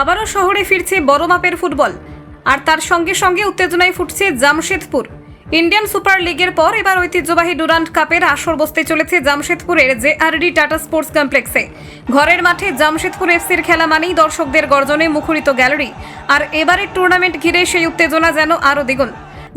আবারও শহরে ফিরছে বড় মাপের ফুটবল। আর তার সঙ্গে সঙ্গে উত্তেজনায় ফুটছে জামশেদপুর। ইন্ডিয়ান সুপার লিগের পর এবার ঐতিহ্যবাহী ডুরান্ট কাপের আসর বসতে চলেছে জামশেদপুরের জে ডি টাটা স্পোর্টস কমপ্লেক্সে। ঘরের মাঠে জামশেদপুর এফসির খেলা মানেই দর্শকদের গর্জনে মুখরিত গ্যালারি। আর এবারের টুর্নামেন্ট ঘিরে সেই উত্তেজনা যেন আরও দ্বিগুণ।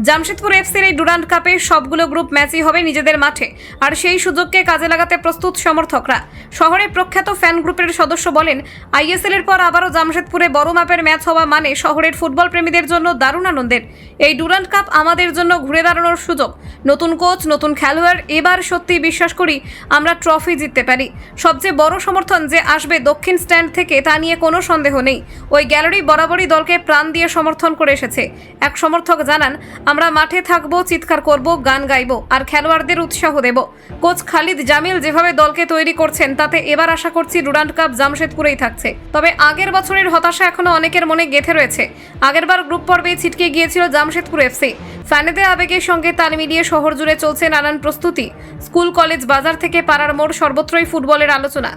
জামশেদপুর এফসির এই ডুরান্ট কাপে সবগুলো গ্রুপ ম্যাচই হবে নিজেদের মাঠে। আর সেই সুযোগকে কাজে লাগাতে প্রস্তুত সমর্থকরা। শহরে প্রখ্যাত ফ্যান গ্রুপের সদস্য বলেন, আইএসএল এর পর আবারও জামশেদপুরে বড় মাপের ম্যাচ হওয়া মানে শহরের ফুটবল প্রেমীদের জন্য দারুণ আনন্দের। এই ডুরান্ট কাপ আমাদের জন্য ঘুরে দাঁড়ানোর সুযোগ। নতুন কোচ, নতুন খেলোয়াড়, এবার সত্যি বিশ্বাস করি আমরা ট্রফি জিততে পারি। সবচেয়ে বড় সমর্থন যে আসবে দক্ষিণ স্ট্যান্ড থেকে তা নিয়ে কোনো সন্দেহ নেই। ওই গ্যালারি বরাবরই দলকে প্রাণ দিয়ে সমর্থন করে এসেছে। এক সমর্থক জানান আমরা মাঠে থাকব, চিৎকার করব, গান গাইব, আর খেলোয়াড়দের উৎসাহ দেব। কোচ খালিদ জামিল যেভাবে দলকে তৈরি করছেন, তাতে এবার আশা করছি ডুরান্ট কাপ জামশেদপুরেই থাকছে। তবে আগের বছরের হতাশা এখনও অনেকের মনে গেঁথে রয়েছে। আগেরবার গ্রুপ পর্বেই ছিটকে গিয়েছিল জামশেদপুর এফসি। ফ্যানেদের আবেগের সঙ্গে তাল মিলিয়ে শহর জুড়ে চলছে নানান প্রস্তুতি। স্কুল, কলেজ, বাজার থেকে পাড়ার মোড় সর্বত্রই ফুটবলের আলোচনা।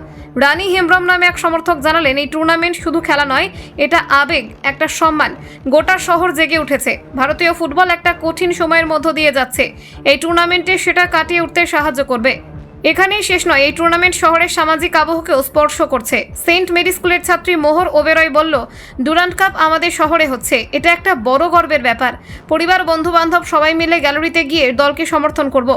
রানী হেমব্রম নামে এক সমর্থক জানালেন, এই টুর্নামেন্ট শুধু খেলা নয়, এটা আবেগ, একটা সম্মান। গোটা শহর জেগে উঠেছে। ভারতীয় ফুটবল একটা কঠিন সময়ের মধ্য দিয়ে যাচ্ছে। এই টুর্নামেন্টে সেটা কাটিয়ে উঠতে সাহায্য করবে। এখানেই শেষ নয়, এই টুর্নামেন্ট শহরের সামাজিক আবহকেও স্পর্শ করছে। সেন্ট মেরি স্কুলের ছাত্রী মোহর ওবেরয় বলল ডুরান্ট কাপ আমাদের শহরে হচ্ছে, এটা একটা বড় গর্বের ব্যাপার। পরিবার বন্ধু বান্ধব সবাই মিলে গ্যালারিতে গিয়ে দলকে সমর্থন করব।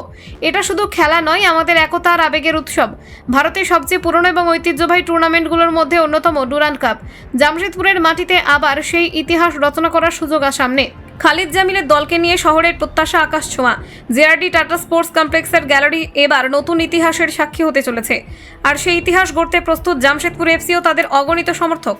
এটা শুধু খেলা নয়, আমাদের একতা আর আবেগের উৎসব। ভারতের সবচেয়ে পুরনো এবং ঐতিহ্যবাহী টুর্নামেন্টগুলোর মধ্যে অন্যতম ডুরান্ট কাপ। জামশেদপুরের মাটিতে আবার সেই ইতিহাস রচনা করার সুযোগ আর সামনে। খালিদ জামিলের দলকে নিয়ে শহরের প্রত্যাশা আকাশ ছোঁয়া। জেআরডি, টাটা স্পোর্টস কমপ্লেক্সের গ্যালারি এবার নতুন ইতিহাসের সাক্ষী হতে চলেছে। আর সেই ইতিহাস গড়তে প্রস্তুত জামশেদপুর এফসিও তাদের অগণিত সমর্থক।